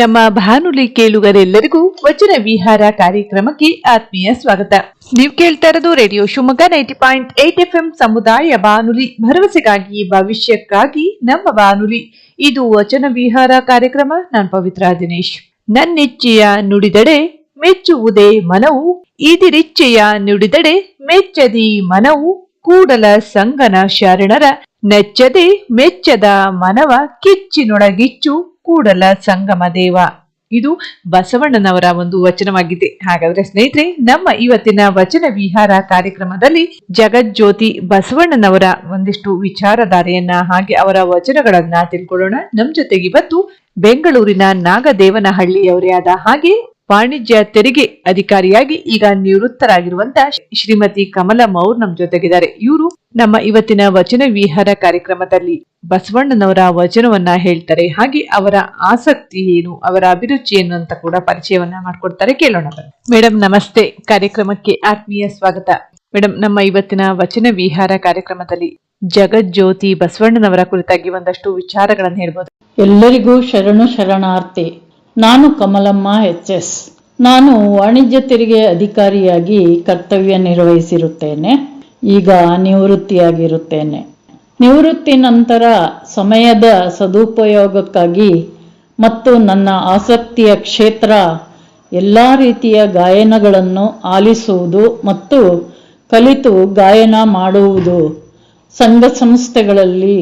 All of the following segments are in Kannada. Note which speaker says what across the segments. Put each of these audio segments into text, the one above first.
Speaker 1: ನಮ್ಮ ಭಾನುಲಿ ಕೇಳುಗರೆಲ್ಲರಿಗೂ ವಚನ ವಿಹಾರ ಕಾರ್ಯಕ್ರಮಕ್ಕೆ ಆತ್ಮೀಯ ಸ್ವಾಗತ. ನೀವು ಕೇಳ್ತಾ ಇರೋದು radio Shivamogga ninety point eight F M ಸಮುದಾಯ ಬಾನುಲಿ ಭರವಸೆಗಾಗಿ, ಭವಿಷ್ಯಕ್ಕಾಗಿ ನಮ್ಮ ಬಾನುಲಿ ಇದು ವಚನ ವಿಹಾರ ಕಾರ್ಯಕ್ರಮ, ನಾನು ಪವಿತ್ರ ದಿನೇಶ್. ನನ್ನೆಚ್ಚೆಯ ನುಡಿದಡೆ ಮೆಚ್ಚುವುದೇ ಮನವು ಇದಿರಿಚ್ಚೆಯ ನುಡಿದಡೆ ಮೆಚ್ಚದಿ ಮನವು, ಕೂಡಲ ಸಂಗನ ಶರಣರ. ನೆಚ್ಚದೆ ಮೆಚ್ಚದ ಮನವ ಕಿಚ್ಚಿನೊಳಗಿಚ್ಚು ಕೂಡಲ ಸಂಗಮ ದೇವ. ಇದು ಬಸವಣ್ಣನವರ ಒಂದು ವಚನವಾಗಿದೆ. ಹಾಗಾದ್ರೆ ಸ್ನೇಹಿತರೆ, ನಮ್ಮ ಇವತ್ತಿನ ವಚನ ವಿಹಾರ ಕಾರ್ಯಕ್ರಮದಲ್ಲಿ ಜಗಜ್ಯೋತಿ ಬಸವಣ್ಣನವರ ಒಂದಿಷ್ಟು ವಿಚಾರಧಾರೆಯನ್ನ ಹಾಗೆ ಅವರ ವಚನಗಳನ್ನ ತಿಳ್ಕೊಳ್ಳೋಣ. ನಮ್ ಜೊತೆಗೆ ಇವತ್ತು ಬೆಂಗಳೂರಿನ ನಾಗದೇವನಹಳ್ಳಿಯವರೇ ಆದ ಹಾಗೆ ವಾಣಿಜ್ಯ ತೆರಿಗೆ ಅಧಿಕಾರಿಯಾಗಿ ಈಗ ನಿವೃತ್ತರಾಗಿರುವಂತ ಶ್ರೀಮತಿ ಕಮಲ ಮೌರ್ ನಮ್ಮ ಜೊತೆಗಿದ್ದಾರೆ. ಇವರು ನಮ್ಮ ಇವತ್ತಿನ ವಚನ ವಿಹಾರ ಕಾರ್ಯಕ್ರಮದಲ್ಲಿ ಬಸವಣ್ಣನವರ ವಚನವನ್ನ ಹೇಳ್ತಾರೆ. ಹಾಗೆ ಅವರ ಆಸಕ್ತಿ ಏನು, ಅವರ ಅಭಿರುಚಿ ಏನು ಅಂತ ಕೂಡ ಪರಿಚಯವನ್ನ ಮಾಡ್ಕೊಡ್ತಾರೆ. ಕೇಳೋಣ ಮೇಡಮ್ ನಮಸ್ತೆ. ಕಾರ್ಯಕ್ರಮಕ್ಕೆ ಆತ್ಮೀಯ ಸ್ವಾಗತ. ಮೇಡಮ್ ನಮ್ಮ ಇವತ್ತಿನ ವಚನ ವಿಹಾರ ಕಾರ್ಯಕ್ರಮದಲ್ಲಿ ಜಗಜ್ಯೋತಿ ಬಸವಣ್ಣನವರ ಕುರಿತಾಗಿ ಒಂದಷ್ಟು ವಿಚಾರಗಳನ್ನು ಹೇಳ್ಬೋದು.
Speaker 2: ಎಲ್ಲರಿಗೂ ಶರಣು ಶರಣಾರ್ಥಿ. ನಾನು ಕಮಲಮ್ಮ ಎಚ್ ಎಸ್. ನಾನು ವಾಣಿಜ್ಯ ತೆರಿಗೆ ಅಧಿಕಾರಿಯಾಗಿ ಕರ್ತವ್ಯ ನಿರ್ವಹಿಸಿರುತ್ತೇನೆ. ಈಗ ನಿವೃತ್ತಿಯಾಗಿರುತ್ತೇನೆ. ನಿವೃತ್ತಿ ನಂತರ ಸಮಯದ ಸದುಪಯೋಗಕ್ಕಾಗಿ ಮತ್ತು ನನ್ನ ಆಸಕ್ತಿಯ ಕ್ಷೇತ್ರ ಎಲ್ಲ ರೀತಿಯ ಗಾಯನಗಳನ್ನು ಆಲಿಸುವುದು ಮತ್ತು ಕಲಿತು ಗಾಯನ ಮಾಡುವುದು, ಸಂಘ ಸಂಸ್ಥೆಗಳಲ್ಲಿ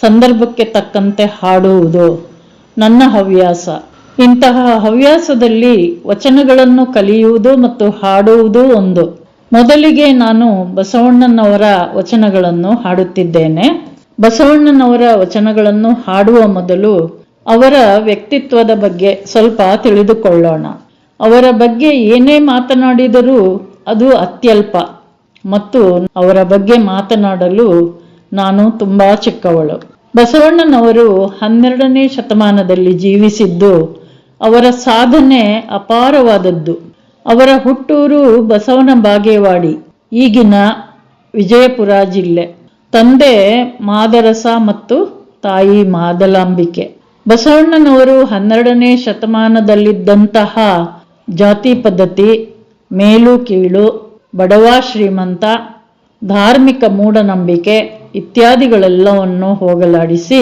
Speaker 2: ಸಂದರ್ಭಕ್ಕೆ ತಕ್ಕಂತೆ ಹಾಡುವುದು ನನ್ನ ಹವ್ಯಾಸ. ಇಂತಹ ಹವ್ಯಾಸದಲ್ಲಿ ವಚನಗಳನ್ನು ಕಲಿಯುವುದು ಮತ್ತು ಹಾಡುವುದು ಒಂದು. ಮೊದಲಿಗೆ ನಾನು ಬಸವಣ್ಣನವರ ವಚನಗಳನ್ನು ಹಾಡುತ್ತಿದ್ದೇನೆ. ಬಸವಣ್ಣನವರ ವಚನಗಳನ್ನು ಹಾಡುವ ಮೊದಲು ಅವರ ವ್ಯಕ್ತಿತ್ವದ ಬಗ್ಗೆ ಸ್ವಲ್ಪ ತಿಳಿದುಕೊಳ್ಳೋಣ. ಅವರ ಬಗ್ಗೆ ಏನೇ ಮಾತನಾಡಿದರೂ ಅದು ಅತ್ಯಲ್ಪ ಮತ್ತು ಅವರ ಬಗ್ಗೆ ಮಾತನಾಡಲು ನಾನು ತುಂಬಾ ಚಿಕ್ಕವಳು. ಬಸವಣ್ಣನವರು ಹನ್ನೆರಡನೇ ಶತಮಾನದಲ್ಲಿ ಜೀವಿಸಿದ್ದು ಅವರ ಸಾಧನೆ ಅಪಾರವಾದದ್ದು. ಅವರ ಹುಟ್ಟೂರು ಬಸವನ ಬಾಗೇವಾಡಿ, ಈಗಿನ ವಿಜಯಪುರ ಜಿಲ್ಲೆ. ತಂದೆ ಮಾದರಸ ಮತ್ತು ತಾಯಿ ಮಾದಲಾಂಬಿಕೆ. ಬಸವಣ್ಣನವರು ಹನ್ನೆರಡನೇ ಶತಮಾನದಲ್ಲಿದ್ದಂತಹ ಜಾತಿ ಪದ್ಧತಿ, ಮೇಲು ಕೀಳು, ಬಡವ ಶ್ರೀಮಂತ, ಧಾರ್ಮಿಕ ಮೂಢನಂಬಿಕೆ ಇತ್ಯಾದಿಗಳೆಲ್ಲವನ್ನು ಹೋಗಲಾಡಿಸಿ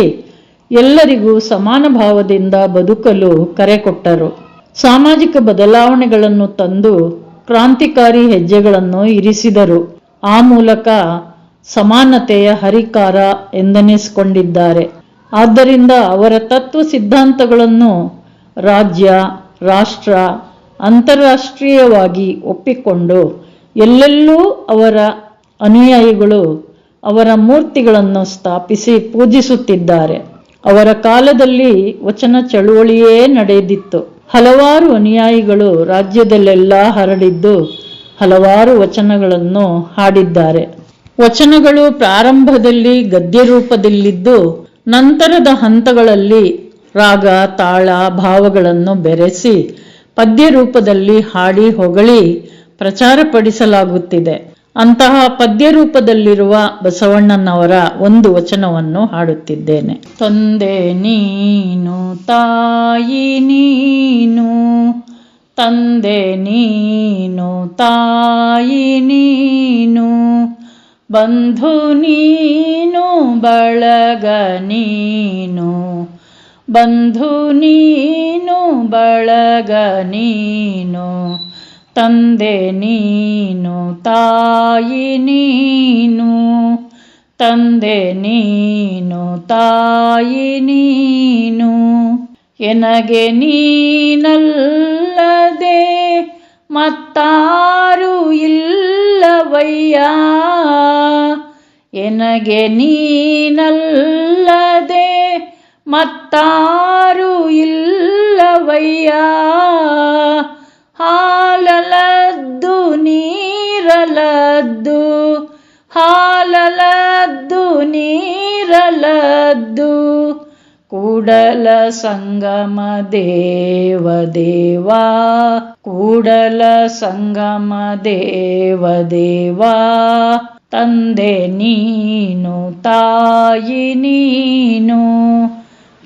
Speaker 2: ಎಲ್ಲರಿಗೂ ಸಮಾನ ಭಾವದಿಂದ ಬದುಕಲು ಕರೆ ಕೊಟ್ಟರು. ಸಾಮಾಜಿಕ ಬದಲಾವಣೆಗಳನ್ನು ತಂದು ಕ್ರಾಂತಿಕಾರಿ ಹೆಜ್ಜೆಗಳನ್ನು ಇರಿಸಿದರು. ಆ ಮೂಲಕ ಸಮಾನತೆಯ ಹರಿಕಾರ ಎಂದೆನಿಸಿಕೊಂಡಿದ್ದಾರೆ. ಆದ್ದರಿಂದ ಅವರ ತತ್ವ ಸಿದ್ಧಾಂತಗಳನ್ನು ರಾಜ್ಯ, ರಾಷ್ಟ್ರ ಅಂತಾರಾಷ್ಟ್ರೀಯವಾಗಿ ಒಪ್ಪಿಕೊಂಡು ಎಲ್ಲೆಲ್ಲೂ ಅವರ ಅನುಯಾಯಿಗಳು ಅವರ ಮೂರ್ತಿಗಳನ್ನು ಸ್ಥಾಪಿಸಿ ಪೂಜಿಸುತ್ತಿದ್ದಾರೆ. ಅವರ ಕಾಲದಲ್ಲಿ ವಚನ ಚಳುವಳಿಯೇ ನಡೆದಿತ್ತು. ಹಲವಾರು ಅನುಯಾಯಿಗಳು ರಾಜ್ಯದಲ್ಲೆಲ್ಲ ಹರಡಿದ್ದು ಹಲವಾರು ವಚನಗಳನ್ನು ಹಾಡಿದ್ದಾರೆ. ವಚನಗಳು ಪ್ರಾರಂಭದಲ್ಲಿ ಗದ್ಯ ರೂಪದಲ್ಲಿದ್ದು ನಂತರದ ಹಂತಗಳಲ್ಲಿ ರಾಗ, ತಾಳ, ಭಾವಗಳನ್ನು ಬೆರೆಸಿ ಪದ್ಯ ರೂಪದಲ್ಲಿ ಹಾಡಿ ಹೊಗಳಿ ಪ್ರಚಾರಪಡಿಸಲಾಗುತ್ತಿದೆ. ಅಂತಹ ಪದ್ಯ ರೂಪದಲ್ಲಿರುವ ಬಸವಣ್ಣನವರ ಒಂದು ವಚನವನ್ನು ಹಾಡುತ್ತಿದ್ದೇನೆ. ತಂದೆ ನೀನು, ತಾಯಿ ನೀನು, ತಂದೆ ನೀನು, ತಾಯಿ ನೀನು, ಬಂಧು ನೀನು, ಬಳಗ ನೀನು, ಬಂಧು ನೀನು, ಬಳಗ ನೀನು ತಂದೆ ನೀನು, ತಾಯಿ ನೀನು. ತಂದೆ ನೀನು, ತಾಯಿ ನೀನು. ಎನಗೆ ನೀನಲ್ಲದೆ ಮತ್ತಾರು ಇಲ್ಲವಯ್ಯ. ಎನಗೆ ನೀನಲ್ಲದೆ ಮತ್ತಾರು ಇಲ್ಲವಯ್ಯ. ನೀರಲದ್ದು, ಹಾಲಲದ್ದು ನೀರಲದ್ದು, ಕೂಡಲ ಸಂಗಮ ದೇವ ದೇವ, ಕೂಡಲ ಸಂಗಮ ದೇವ ದೇವ. ತಂದೆ ನೀನು, ತಾಯಿ ನೀನು,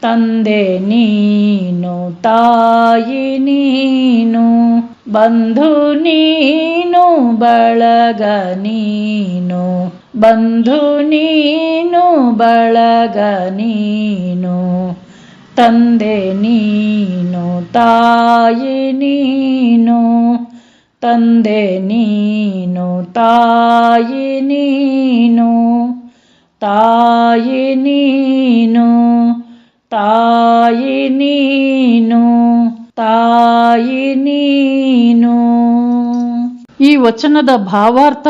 Speaker 2: ತಂದೆ ನೀನು, ತಾಯಿ ನೀನು. ಬಂಧು ನೀನು, ಬಳಗ ನೀನು. ಬಂಧು ನೀನು, ಬಳಗ ನೀನು. ತಂದೆ ನೀನು, ತಾಯಿ ನೀನು. ತಂದೆ ನೀನು, ತಾಯಿ ನೀನು. ತಾಯಿ ನೀನು ತಾಯಿ ನೀನು. ತಾಯಿ ನೀನು. ಈ ವಚನದ ಭಾವಾರ್ಥ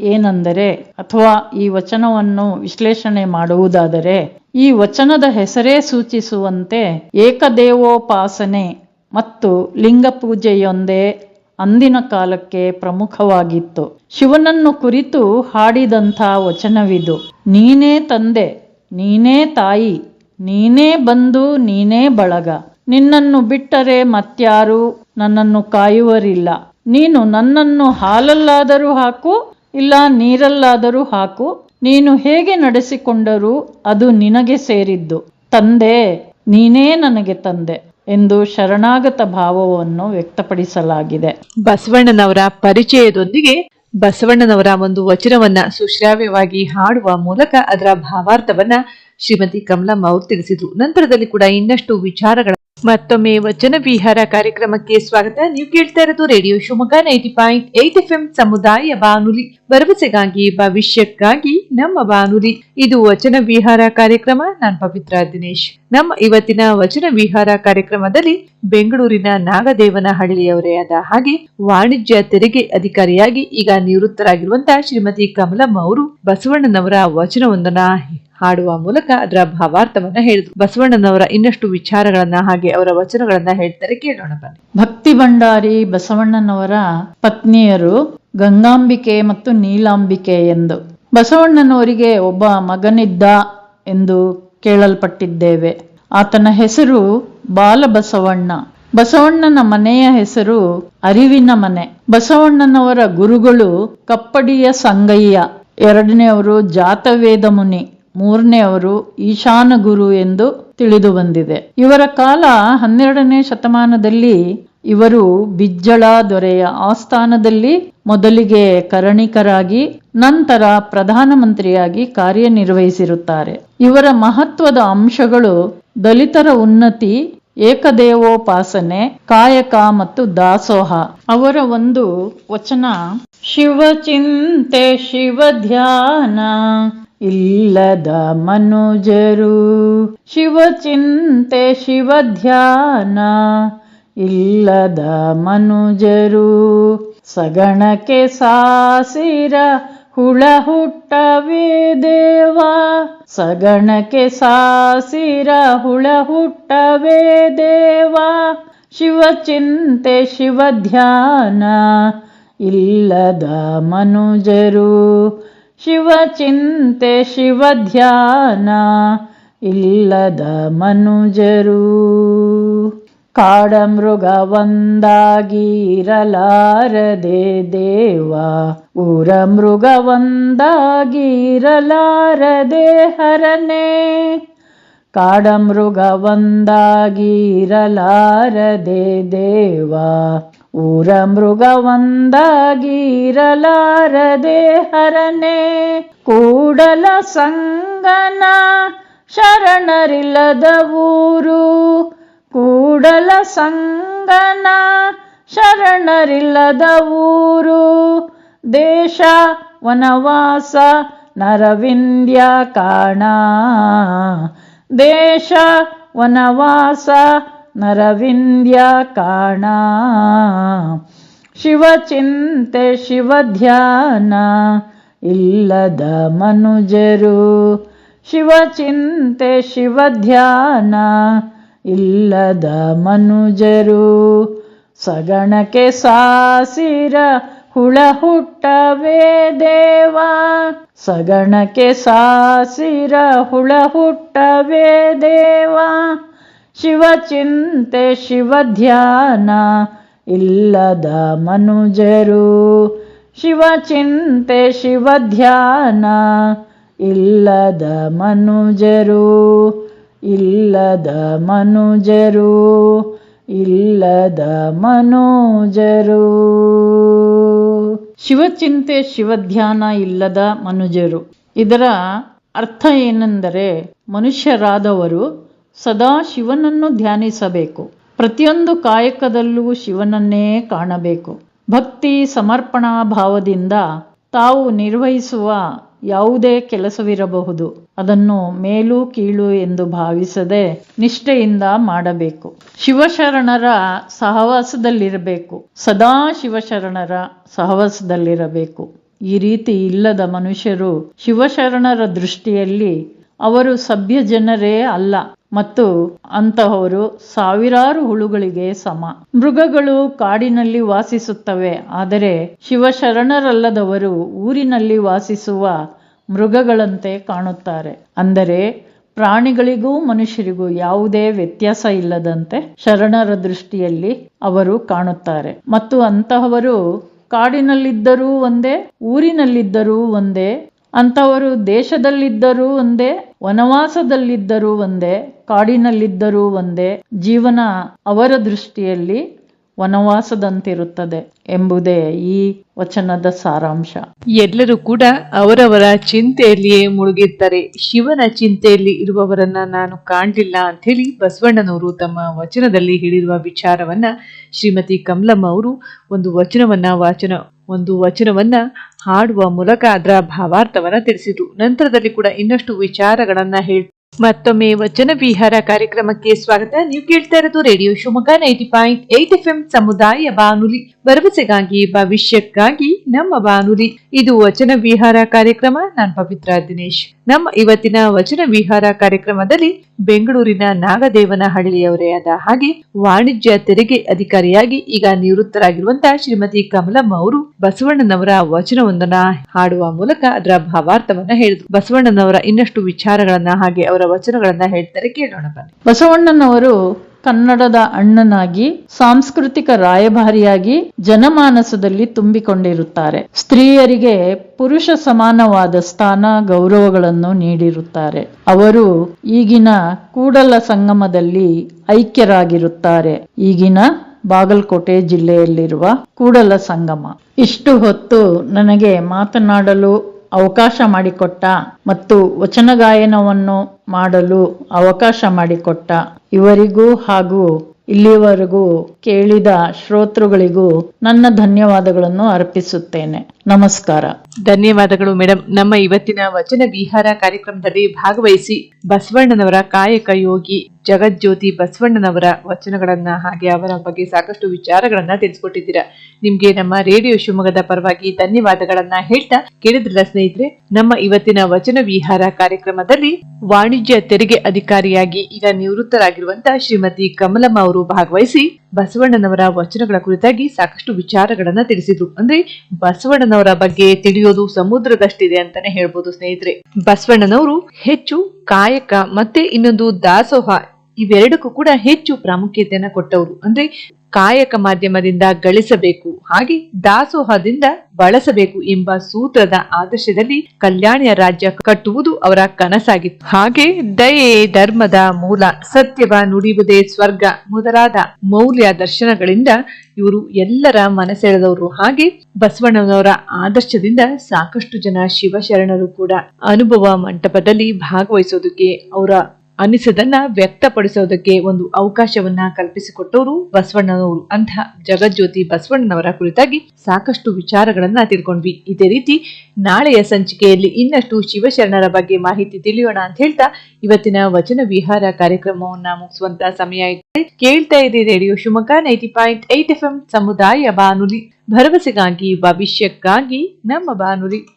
Speaker 2: ಏನೆಂದರೆ, ಅಥವಾ ಈ ವಚನವನ್ನು ವಿಶ್ಲೇಷಣೆ ಮಾಡುವುದಾದರೆ, ಈ ವಚನದ ಹೆಸರೇ ಸೂಚಿಸುವಂತೆ ಏಕದೇವೋಪಾಸನೆ ಮತ್ತು ಲಿಂಗ ಪೂಜೆಯೊಂದೇ ಅಂದಿನ ಕಾಲಕ್ಕೆ ಪ್ರಮುಖವಾಗಿತ್ತು. ಶಿವನನ್ನು ಕುರಿತು ಹಾಡಿದಂಥ ವಚನವಿದು. ನೀನೇ ತಂದೆ, ನೀನೇ ತಾಯಿ, ನೀನೇ ಬಂದು ನೀನೇ ಬಳಗ. ನಿನ್ನನ್ನು ಬಿಟ್ಟರೆ ಮತ್ಯಾರು ನನ್ನನ್ನು ಕಾಯುವರಿಲ್ಲ. ನೀನು ನನ್ನನ್ನು ಹಾಲಲ್ಲಾದರೂ ಹಾಕು, ಇಲ್ಲ ನೀರಲ್ಲಾದರೂ ಹಾಕು. ನೀನು ಹೇಗೆ ನಡೆಸಿಕೊಂಡರೂ ಅದು ನಿನಗೆ ಸೇರಿದ್ದು. ತಂದೆ, ನೀನೇ ನನಗೆ ತಂದೆ ಎಂದು ಶರಣಾಗತ ಭಾವವನ್ನು ವ್ಯಕ್ತಪಡಿಸಲಾಗಿದೆ.
Speaker 1: ಬಸವಣ್ಣನವರ ಪರಿಚಯದೊಂದಿಗೆ ಬಸವಣ್ಣನವರ ಒಂದು ವಚನವನ್ನ ಸುಶ್ರಾವ್ಯವಾಗಿ ಹಾಡುವ ಮೂಲಕ ಅದರ ಭಾವಾರ್ಥವನ್ನ ಶ್ರೀಮತಿ ಕಮಲಮ್ಮ ಅವರು ತಿಳಿಸಿದ್ರು. ನಂತರದಲ್ಲಿ ಕೂಡ ಇನ್ನಷ್ಟು ವಿಚಾರಗಳ ಮತ್ತೊಮ್ಮೆ ವಚನ ವಿಹಾರ ಕಾರ್ಯಕ್ರಮಕ್ಕೆ ಸ್ವಾಗತ. ನೀವು ಕೇಳ್ತಾ ಇರೋದು radio Shivamogga ninety point eight F M ಸಮುದಾಯ ಬಾನುಲಿ. ಭರವಸೆಗಾಗಿ, ಭವಿಷ್ಯಕ್ಕಾಗಿ ನಮ್ಮ ಬಾನುಲಿ. ಇದು ವಚನ ವಿಹಾರ ಕಾರ್ಯಕ್ರಮ. ನಾನ್ ಪವಿತ್ರ ದಿನೇಶ್. ನಮ್ಮ ಇವತ್ತಿನ ವಚನ ವಿಹಾರ ಕಾರ್ಯಕ್ರಮದಲ್ಲಿ ಬೆಂಗಳೂರಿನ ನಾಗದೇವನಹಳ್ಳಿಯವರೇ ಆದ ಹಾಗೆ ವಾಣಿಜ್ಯ ತೆರಿಗೆ ಅಧಿಕಾರಿಯಾಗಿ ಈಗ ನಿವೃತ್ತರಾಗಿರುವಂತಹ ಶ್ರೀಮತಿ ಕಮಲಮ್ಮ ಅವರು ಬಸವಣ್ಣನವರ ವಚನವೊಂದನ್ನ ಹಾಡುವ ಮೂಲಕ ಅದರ ಭಾವಾರ್ಥವನ್ನ ಹೇಳಿದ್ರು. ಬಸವಣ್ಣನವರ ಇನ್ನಷ್ಟು ವಿಚಾರಗಳನ್ನ ಹಾಗೆ ಅವರ ವಚನಗಳನ್ನ ಹೇಳ್ತಾರೆ ಕೇಳೋಣ ಬನ್ನಿ.
Speaker 2: ಭಕ್ತಿ ಭಂಡಾರಿ ಬಸವಣ್ಣನವರ ಪತ್ನಿಯರು ಗಂಗಾಂಬಿಕೆ ಮತ್ತು ನೀಲಾಂಬಿಕೆ ಎಂದು. ಬಸವಣ್ಣನವರಿಗೆ ಒಬ್ಬ ಮಗನಿದ್ದ ಎಂದು ಕೇಳಲ್ಪಟ್ಟಿದ್ದೇವೆ. ಆತನ ಹೆಸರು ಬಾಲಬಸವಣ್ಣ. ಬಸವಣ್ಣನ ಮನೆಯ ಹೆಸರು ಅರಿವಿನ ಮನೆ. ಬಸವಣ್ಣನವರ ಗುರುಗಳು ಕಪ್ಪಡಿಯ ಸಂಗಯ್ಯ. ಎರಡನೆಯವರು ಜಾತವೇದ ಮುನಿ ಮೂರನೆಯವರು ಈಶಾನ ಗುರು ಎಂದು ತಿಳಿದು ಬಂದಿದೆ. ಇವರ ಕಾಲ ಹನ್ನೆರಡನೇ ಶತಮಾನದಲ್ಲಿ ಇವರು ಬಿಜ್ಜಳ ದೊರೆಯ ಆಸ್ಥಾನದಲ್ಲಿ ಮೊದಲಿಗೆ ಕರಣಿಕರಾಗಿ, ನಂತರ ಪ್ರಧಾನಮಂತ್ರಿಯಾಗಿ ಕಾರ್ಯನಿರ್ವಹಿಸಿರುತ್ತಾರೆ. ಇವರ ಮಹತ್ವದ ಅಂಶಗಳು ದಲಿತರ ಉನ್ನತಿ, ಏಕದೇವೋಪಾಸನೆ, ಕಾಯಕ ಮತ್ತು ದಾಸೋಹ. ಅವರ ಒಂದು ವಚನ, ಶಿವಚಿಂತೆ ಶಿವ ಧ್ಯಾನ ಇಲ್ಲದ ಮನುಜರು. ಶಿವಚಿಂತೆ, ಶಿವಧ್ಯಾನ, ಇಲ್ಲದ ಮನುಜರು. ಸಗಣಕ್ಕೆ ಸಾಸಿರ, ಹುಳ ಹುಟ್ಟವೇ ದೇವ. ಸಗಣಕ್ಕೆ ಸಾಸಿರ, ಹುಳ ಹುಟ್ಟವೇ ದೇವ. ಶಿವಚಿಂತೆ ಶಿವ ಧ್ಯಾನ ಇಲ್ಲದ ಮನುಜರು. ಶಿವಚಿಂತೆ ಶಿವ ಧ್ಯಾನ ಇಲ್ಲದ ಮನುಜರು. ಕಾಡ ಮೃಗವಂದಾಗಿರಲಾರದೆ ದೇವ ಊರ ಮೃಗವಂದಾಗಿರಲಾರದೆ ಹರನೆ. ಕಾಡ ಮೃಗವಂದಾಗಿರಲಾರದೆ ದೇವ ಊರ ಮೃಗವೊಂದಾಗಿರಲಾರದೆ ಹರನೆ ಕೂಡಲ ಸಂಗನ ಶರಣರಿಲ್ಲದ ಊರು. ಕೂಡಲ ಸಂಗನ ಶರಣರಿಲ್ಲದ ಊರು. ದೇಶ, ವನವಾಸ, ನರವಿಂದ್ಯ ಕಾಣ. ದೇಶ, ವನವಾಸ ನರವಿಂದ್ಯ ಕಾಣ. ಶಿವಚಿಂತೆ ಶಿವಧ್ಯಾನ ಇಲ್ಲದ ಮನುಜರು. ಶಿವಚಿಂತೆ ಶಿವಧ್ಯಾನ ಇಲ್ಲದ ಮನುಜರು. ಸಗಣಕ್ಕೆ ಸಾಸಿರ, ಹುಳ ಹುಟ್ಟವೇ ದೇವ. ಸಗಣಕ್ಕೆ ಸಾಸಿರ, ಹುಳ ಹುಟ್ಟವೇ ದೇವ. ಶಿವಚಿಂತೆ ಶಿವಧ್ಯಾನ ಇಲ್ಲದ ಮನುಜರು. ಶಿವಚಿಂತೆ ಶಿವಧ್ಯಾನ ಇಲ್ಲದ ಮನುಜರು. ಇಲ್ಲದ ಮನುಜರು ಇಲ್ಲದ ಮನುಜರು. ಶಿವಚಿಂತೆ ಶಿವಧ್ಯಾನ ಇಲ್ಲದ ಮನುಜರು. ಇದರ ಅರ್ಥ ಏನೆಂದರೆ ಮನುಷ್ಯರಾದವರು ಸದಾ ಶಿವನನ್ನು ಧ್ಯಾನಿಸಬೇಕು. ಪ್ರತಿಯೊಂದು ಕಾಯಕದಲ್ಲೂ ಶಿವನನ್ನೇ ಕಾಣಬೇಕು. ಭಕ್ತಿ ಸಮರ್ಪಣಾ ಭಾವದಿಂದ ತಾವು ನಿರ್ವಹಿಸುವ ಯಾವುದೇ ಕೆಲಸವಿರಬಹುದು. ಅದನ್ನು ಮೇಲು ಕೀಳು ಎಂದು ಭಾವಿಸದೆ ನಿಷ್ಠೆಯಿಂದ ಮಾಡಬೇಕು. ಶಿವಶರಣರ ಸಹವಾಸದಲ್ಲಿರಬೇಕು. ಸದಾ ಶಿವಶರಣರ ಸಹವಾಸದಲ್ಲಿರಬೇಕು. ಈ ರೀತಿ ಇಲ್ಲದ ಮನುಷ್ಯರು ಶಿವಶರಣರ ದೃಷ್ಟಿಯಲ್ಲಿ ಅವರು ಸಭ್ಯ ಜನರೇ ಅಲ್ಲ. ಮತ್ತು ಅಂತಹವರು ಸಾವಿರಾರು ಹುಳುಗಳಿಗೆ ಸಮ. ಮೃಗಗಳು ಕಾಡಿನಲ್ಲಿ ವಾಸಿಸುತ್ತವೆ, ಆದರೆ ಶಿವಶರಣರಲ್ಲದವರು ಊರಿನಲ್ಲಿ ವಾಸಿಸುವ ಮೃಗಗಳಂತೆ ಕಾಣುತ್ತಾರೆ. ಅಂದರೆ ಪ್ರಾಣಿಗಳಿಗೂ ಮನುಷ್ಯರಿಗೂ ಯಾವುದೇ ವ್ಯತ್ಯಾಸ ಇಲ್ಲದಂತೆ ಶರಣರ ದೃಷ್ಟಿಯಲ್ಲಿ ಅವರು ಕಾಣುತ್ತಾರೆ. ಮತ್ತು ಅಂತಹವರು ಕಾಡಿನಲ್ಲಿದ್ದರೂ ಒಂದೇ, ಊರಿನಲ್ಲಿದ್ದರೂ ಒಂದೇ ಅಂತಹವರು ದೇಶದಲ್ಲಿದ್ದರೂ ಒಂದೇ, ವನವಾಸದಲ್ಲಿದ್ದರೂ ಒಂದೇ, ಕಾಡಿನಲ್ಲಿದ್ದರೂ ಒಂದೇ, ಜೀವನ ಅವರ ದೃಷ್ಟಿಯಲ್ಲಿ ವನವಾಸದಂತಿರುತ್ತದೆ ಎಂಬುದೇ ಈ ವಚನದ ಸಾರಾಂಶ.
Speaker 1: ಎಲ್ಲರೂ ಕೂಡ ಅವರವರ ಚಿಂತೆಯಲ್ಲಿಯೇ ಮುಳುಗಿರ್ತಾರೆ ಶಿವನ ಚಿಂತೆಯಲ್ಲಿ ಇರುವವರನ್ನ ನಾನು ಕಾಣಲಿಲ್ಲ ಅಂತ ಹೇಳಿ ಬಸವಣ್ಣನವರು ತಮ್ಮ ವಚನದಲ್ಲಿ ಹೇಳಿರುವ ವಿಚಾರವನ್ನ ಶ್ರೀಮತಿ ಕಮಲಮ್ಮ ಅವರು ಒಂದು ವಚನವನ್ನ ವಾಚನ, ಒಂದು ವಚನವನ್ನ ಹಾಡುವ ಮೂಲಕ ಅದರ ಭಾವಾರ್ಥವನ್ನು ತಿಳಿಸಿದ್ರು. ನಂತರದಲ್ಲಿ ಕೂಡ ಇನ್ನಷ್ಟು ವಿಚಾರಗಳನ್ನು ಹೇಳ್ ಮತ್ತೊಮ್ಮೆ ವಚನ ವಿಹಾರ ಕಾರ್ಯಕ್ರಮಕ್ಕೆ ಸ್ವಾಗತ. ನೀವು ಕೇಳ್ತಾ ಇರೋದು radio Shivamogga ninety point eight F M ಸಮುದಾಯ ಬಾನುಲಿ. ಭರವಸೆಗಾಗಿ, ಭವಿಷ್ಯಕ್ಕಾಗಿ ನಮ್ಮ ಬಾನುಲಿ. ಇದು ವಚನ ವಿಹಾರ ಕಾರ್ಯಕ್ರಮ. ನಾನ್ ಪವಿತ್ರ ದಿನೇಶ್. ನಮ್ಮ ಇವತ್ತಿನ ವಚನ ವಿಹಾರ ಕಾರ್ಯಕ್ರಮದಲ್ಲಿ ಬೆಂಗಳೂರಿನ ನಾಗದೇವನ ಹಳ್ಳಿಯವರೇ ಆದ ಹಾಗೆ ವಾಣಿಜ್ಯ ತೆರಿಗೆ ಅಧಿಕಾರಿಯಾಗಿ ಈಗ ನಿವೃತ್ತರಾಗಿರುವಂತಹ ಶ್ರೀಮತಿ ಕಮಲಮ್ಮ ಅವರು ಬಸವಣ್ಣನವರ ವಚನವೊಂದನ್ನ ಹಾಡುವ ಮೂಲಕ ಅದರ ಭಾವಾರ್ಥವನ್ನ ಹೇಳಿದ್ರು. ಬಸವಣ್ಣನವರ ಇನ್ನಷ್ಟು ವಿಚಾರಗಳನ್ನ ಹಾಗೆ ಅವರ ವಚನಗಳನ್ನ ಹೇಳ್ತಾರೆ ಕೇಳೋಣ ಬನ್ನಿ.
Speaker 2: ಬಸವಣ್ಣನವರು ಕನ್ನಡದ ಅಣ್ಣನಾಗಿ, ಸಾಂಸ್ಕೃತಿಕ ರಾಯಭಾರಿಯಾಗಿ ಜನಮಾನಸದಲ್ಲಿ ತುಂಬಿಕೊಂಡಿರುತ್ತಾರೆ. ಸ್ತ್ರೀಯರಿಗೆ ಪುರುಷ ಸಮಾನವಾದ ಸ್ಥಾನ, ಗೌರವಗಳನ್ನು ನೀಡಿರುತ್ತಾರೆ. ಅವರು ಈಗಿನ ಕೂಡಲ ಸಂಗಮದಲ್ಲಿ ಐಕ್ಯರಾಗಿರುತ್ತಾರೆ. ಈಗಿನ ಬಾಗಲಕೋಟೆ ಜಿಲ್ಲೆಯಲ್ಲಿರುವ ಕೂಡಲ ಸಂಗಮ. ಇಷ್ಟು ಹೊತ್ತು ನನಗೆ ಮಾತನಾಡಲು ಅವಕಾಶ ಮಾಡಿಕೊಟ್ಟ ಮತ್ತು ವಚನ ಗಾಯನವನ್ನು ಮಾಡಲು ಅವಕಾಶ ಮಾಡಿಕೊಟ್ಟ ಇವರಿಗೂ ಹಾಗೂ ಇಲ್ಲಿವರೆಗೂ ಕೇಳಿದ ಶ್ರೋತೃಗಳಿಗೂ ನನ್ನ ಧನ್ಯವಾದಗಳನ್ನು ಅರ್ಪಿಸುತ್ತೇನೆ. ನಮಸ್ಕಾರ.
Speaker 1: ಧನ್ಯವಾದಗಳು ಮೇಡಮ್ ನಮ್ಮ ಇವತ್ತಿನ ವಚನ ವಿಹಾರ ಕಾರ್ಯಕ್ರಮದಲ್ಲಿ ಭಾಗವಹಿಸಿ ಬಸವಣ್ಣನವರ ಕಾಯಕ ಯೋಗಿ ಜಗಜ್ಯೋತಿ ಬಸವಣ್ಣನವರ ವಚನಗಳನ್ನ ಹಾಗೆ ಅವರ ಬಗ್ಗೆ ಸಾಕಷ್ಟು ವಿಚಾರಗಳನ್ನ ತಿಳಿಸ್ಕೊಟ್ಟಿದ್ದೀರಾ. ನಿಮ್ಗೆ ನಮ್ಮ ರೇಡಿಯೋ ಶಿವಮೊಗ್ಗದ ಪರವಾಗಿ ಧನ್ಯವಾದಗಳನ್ನ ಹೇಳ್ತಾ ಕೇಳಿದ್ರಲ್ಲ ಸ್ನೇಹಿತರೆ, ನಮ್ಮ ಇವತ್ತಿನ ವಚನ ವಿಹಾರ ಕಾರ್ಯಕ್ರಮದಲ್ಲಿ ವಾಣಿಜ್ಯ ತೆರಿಗೆ ಅಧಿಕಾರಿಯಾಗಿ ಈಗ ನಿವೃತ್ತರಾಗಿರುವಂತಹ ಶ್ರೀಮತಿ ಕಮಲಮ್ಮ ಅವರು ಭಾಗವಹಿಸಿ ಬಸವಣ್ಣನವರ ವಚನಗಳ ಕುರಿತಾಗಿ ಸಾಕಷ್ಟು ವಿಚಾರಗಳನ್ನ ತಿಳಿಸಿದ್ರು. ಅಂದ್ರೆ ಬಸವಣ್ಣನವರ ಬಗ್ಗೆ ತಿಳಿಯೋದು ಸಮುದ್ರದಷ್ಟಿದೆ ಅಂತಾನೆ ಹೇಳ್ಬೋದು ಸ್ನೇಹಿತರೆ. ಬಸವಣ್ಣನವರು ಹೆಚ್ಚು ಕಾಯಕ ಮತ್ತೆ ಇನ್ನೊಂದು ದಾಸೋಹ ಇವೆರಡಕ್ಕೂ ಕೂಡ ಹೆಚ್ಚು ಪ್ರಾಮುಖ್ಯತೆಯನ್ನ ಕೊಟ್ಟವರು. ಅಂದ್ರೆ ಕಾಯಕ ಮಾಧ್ಯಮದಿಂದ ಗಳಿಸಬೇಕು. ಹಾಗೆ ದಾಸೋಹದಿಂದ ಬಳಸಬೇಕು ಎಂಬ ಸೂತ್ರದ ಆದರ್ಶದಲ್ಲಿ ಕಲ್ಯಾಣಿಯ ರಾಜ್ಯ ಕಟ್ಟುವುದು ಅವರ ಕನಸಾಗಿತ್ತು. ಹಾಗೆ ದಯೆ ಧರ್ಮದ ಮೂಲ, ಸತ್ಯವ ನುಡಿಯುವುದೇ ಸ್ವರ್ಗ ಮೊದಲಾದ ಮೌಲ್ಯ ದರ್ಶನಗಳಿಂದ ಇವರು ಎಲ್ಲರ ಮನಸೆಳೆದವರು. ಹಾಗೆ ಬಸವಣ್ಣನವರ ಆದರ್ಶದಿಂದ ಸಾಕಷ್ಟು ಜನ ಶಿವಶರಣರು ಕೂಡ ಅನುಭವ ಮಂಟಪದಲ್ಲಿ ಭಾಗವಹಿಸೋದಕ್ಕೆ ಅವರ ಅನಿಸದನ್ನ ವ್ಯಕ್ತಪಡಿಸೋದಕ್ಕೆ ಒಂದು ಅವಕಾಶವನ್ನ ಕಲ್ಪಿಸಿಕೊಟ್ಟವರು ಬಸವಣ್ಣನವರು. ಅಂತ ಜಗಜ್ಯೋತಿ ಬಸವಣ್ಣನವರ ಕುರಿತಾಗಿ ಸಾಕಷ್ಟು ವಿಚಾರಗಳನ್ನ ತಿಳ್ಕೊಂಡ್ವಿ. ಇದೇ ರೀತಿ ನಾಳೆಯ ಸಂಚಿಕೆಯಲ್ಲಿ ಇನ್ನಷ್ಟು ಶಿವಶರಣರ ಬಗ್ಗೆ ಮಾಹಿತಿ ತಿಳಿಯೋಣ ಅಂತ ಹೇಳ್ತಾ ಇವತ್ತಿನ ವಚನ ವಿಹಾರ ಕಾರ್ಯಕ್ರಮವನ್ನ ಮುಗಿಸುವಂತ ಸಮಯ ಕೇಳ್ತಾ ಇದೆ radio Shivamogga ninety point eight F M ಸಮುದಾಯ ಬಾನುಲಿ. ಭರವಸೆಗಾಗಿ, ಭವಿಷ್ಯಕ್ಕಾಗಿ ನಮ್ಮ ಬಾನುಲಿ.